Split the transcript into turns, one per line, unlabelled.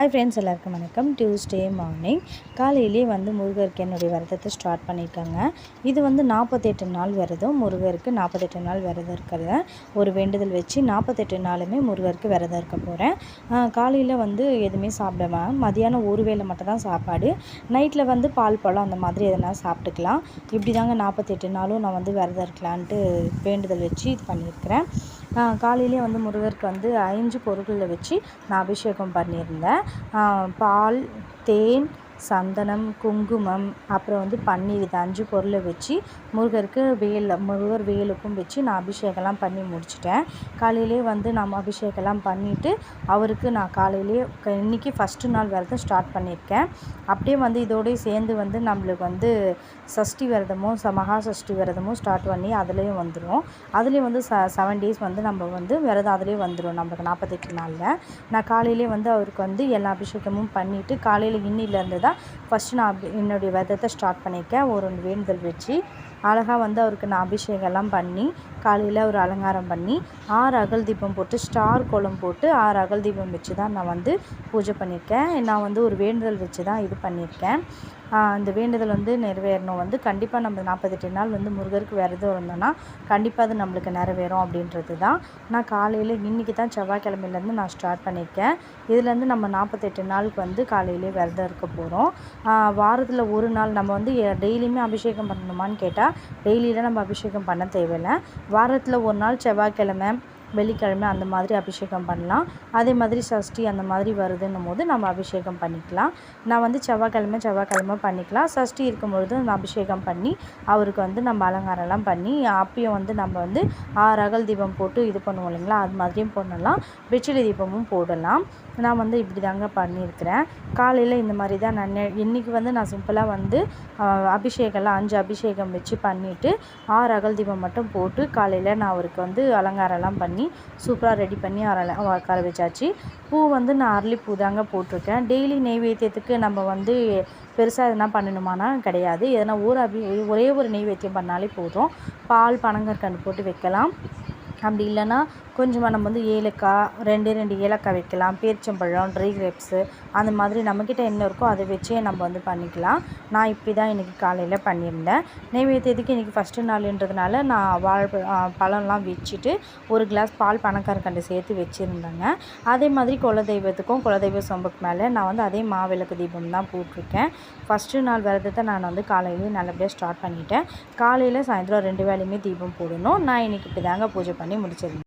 Hi friends எல்லாருக்கும் வணக்கம். Tuesday morning காலையிலே வந்து முருகருக்கு என்னுடைய விரதத்தை ஸ்டார்ட் பண்ணியிருக்காங்க இது வந்து நாற்பத்தெட்டு நாள் விரதம். முருகருக்கு நாற்பத்தெட்டு நாள் விரதம் இருக்கிறத ஒரு வேண்டுதல் வச்சு நாற்பத்தெட்டு நாளுமே முருகருக்கு விரதம் இருக்க போகிறேன் காலையில் வந்து எதுவுமே சாப்பிடுவேன் மதியானம் ஒரு வேளை மட்டும் தான் சாப்பாடு. நைட்டில் வந்து பால் பழம் அந்த மாதிரி எதனா சாப்பிட்டுக்கலாம். இப்படி தாங்க நாற்பத்தெட்டு நாளும் நான் வந்து விரதம் இருக்கலான்ட்டு வேண்டுதல் வச்சு இது பண்ணியிருக்கிறேன். காலையிலே வந்து முருகருக்கு வந்து ஐந்து பொருட்களை வச்சு நான் அபிஷேகம் பண்ணியிருந்தேன். பால் தேன் சந்தனம் குங்குமம் அப்புறம் வந்து பன்னீர் இது அஞ்சு பொருளை வச்சு முருகருக்கு வேல் முருகர் வேலுக்கும் வச்சு நான் அபிஷேகம்லாம் பண்ணி முடிச்சிட்டேன். காலையிலே வந்து நம்ம அபிஷேகம்லாம் பண்ணிவிட்டு அவருக்கு நான் காலையிலே இன்றைக்கி ஃபஸ்ட்டு நாள் விரதம் ஸ்டார்ட் பண்ணியிருக்கேன். அப்படியே வந்து இதோடய சேர்ந்து வந்து நம்மளுக்கு வந்து சஷ்டி விரதமும் ச மகா சஷ்டி விரதமும் ஸ்டார்ட் பண்ணி அதுலேயும் வந்துடும் அதுலேயும் வந்து ச செவன் டேஸ் வந்து நம்ம வந்து விரதம் அதுலேயே வந்துடும் நம்மளுக்கு நாற்பத்தெட்டு நாளில். நான் காலையிலே வந்து அவருக்கு வந்து எல்லா அபிஷேகமும் பண்ணிவிட்டு காலையில் இன்னிலேருந்து தான் தான் ஃபஸ்ட்டு நான் என்னுடைய விதத்தை ஸ்டார்ட் பண்ணியிருக்கேன். ஒரு வேண்டுதல் வச்சு. அழகாக வந்து அவருக்கு நான் அபிஷேகம்லாம் பண்ணி காலையில் ஒரு அலங்காரம் பண்ணி ஆறு அகல் தீபம் போட்டு ஸ்டார் கோலம் போட்டு ஆறு அகல் தீபம் வச்சு தான் நான் வந்து பூஜை பண்ணியிருக்கேன். நான் வந்து ஒரு வேண்டுதல் வச்சு தான் இது பண்ணியிருக்கேன். அந்த வேண்டுதல் வந்து நிறைவேறணும். வந்து கண்டிப்பாக நம்ம நாற்பத்தெட்டு நாள் வந்து முருகருக்கு விரதம் இருந்தோம்னா கண்டிப்பாக அது நம்மளுக்கு நிறைவேறும் அப்படின்றது தான். நான் காலையில் இன்றைக்கி தான் செவ்வாய்க்கிழமையிலேருந்து நான் ஸ்டார்ட் பண்ணியிருக்கேன் இதுலேருந்து நம்ம நாற்பத்தெட்டு நாளுக்கு வந்து காலையிலே விரதம் இருக்க போகிறோம் வாரத்தில் ஒரு நாள் நம்ம வந்து டெய்லியுமே அபிஷேகம் பண்ணணுமான்னு கேட்டால் டெய்லியில் நம்ம அபிஷேகம் பண்ண தேவையில்லை. வாரத்தில் ஒரு நாள் செவ்வாய்க்கிழமை வெள்ளிக்கிழமை அந்த மாதிரி அபிஷேகம் பண்ணலாம். அதே மாதிரி சஷ்டி அந்த மாதிரி வருதுன்னும் போது நம்ம அபிஷேகம் பண்ணிக்கலாம். நான் வந்து செவ்வாய்க்கிழமை செவ்வாய்க்கிழமை பண்ணிக்கலாம். சஷ்டி இருக்கும்பொழுது நான் அபிஷேகம் பண்ணி அவருக்கு வந்து நம்ம அலங்காரம்லாம் பண்ணி அப்பயும் வந்து நம்ம வந்து ஆறு அகல் தீபம் போட்டு இது பண்ணுவோம் இல்லைங்களா? அது மாதிரியும் பண்ணலாம். வெற்றிலை தீபமும் போடலாம். நான் வந்து இப்படி தாங்க பண்ணியிருக்கிறேன். காலையில் இந்த மாதிரி தான் நான் இன்றைக்கி வந்து நான் சிம்பிளாக வந்து அபிஷேகம்லாம் அஞ்சு அபிஷேகம் வச்சு பண்ணிவிட்டு ஆறு அகல் தீபம் மட்டும் போட்டு காலையில் நான் அவருக்கு வந்து அலங்காரம்லாம் பண்ணி சூப்பராக ரெடி பண்ணி அரை உட்கார வச்சாச்சு. பூ வந்து நான் அரளிப்பூ தாங்க போட்டிருக்கேன். டெய்லி நெய்வேத்தியத்துக்கு நம்ம வந்து பெருசாக எதனா பண்ணணுமானா கிடையாது. எதனா ஒரு அபி ஒரே ஒரு நெய்வேத்தியம் பண்ணாலே போதும். பால் பனங்கற்கண்டு போட்டு வைக்கலாம். அப்படி இல்லைன்னா கொஞ்சமாக நம்ம வந்து ஏலக்காய் ரெண்டு ரெண்டு ஏலக்காய் வைக்கலாம். பேரிச்சம்பழம் ட்ரை கிரேப்ஸு அந்த மாதிரி நம்மக்கிட்ட என்ன இருக்கோ அதை வச்சே நம்ம வந்து பண்ணிக்கலாம். நான் இப்படி தான் இன்றைக்கி காலையில் பண்ணியிருந்தேன். நெய்வேத்தியத்துக்கு இன்றைக்கி ஃபஸ்ட்டு நாளுன்றதுனால நான் வாழ் பழம்லாம் வச்சுட்டு ஒரு கிளாஸ் பால் பணக்காரக்கண்டு சேர்த்து வச்சுருந்தேங்க. அதே மாதிரி குலதெய்வத்துக்கும் குலதெய்வ சொம்புக்கு மேலே நான் வந்து அதே மாவிளக்கு தீபம் தான் போட்டிருக்கேன். ஃபஸ்ட்டு நாள் விரதத்தை நான் வந்து காலையிலேயே நல்லபடியாக ஸ்டார்ட் பண்ணிட்டேன். காலையில் சாயந்தரம் ரெண்டு வேலையுமே தீபம் போடணும். நான் இன்றைக்கி இப்படி தாங்க பூஜை பண்ணி முடிச்சிருந்தேன்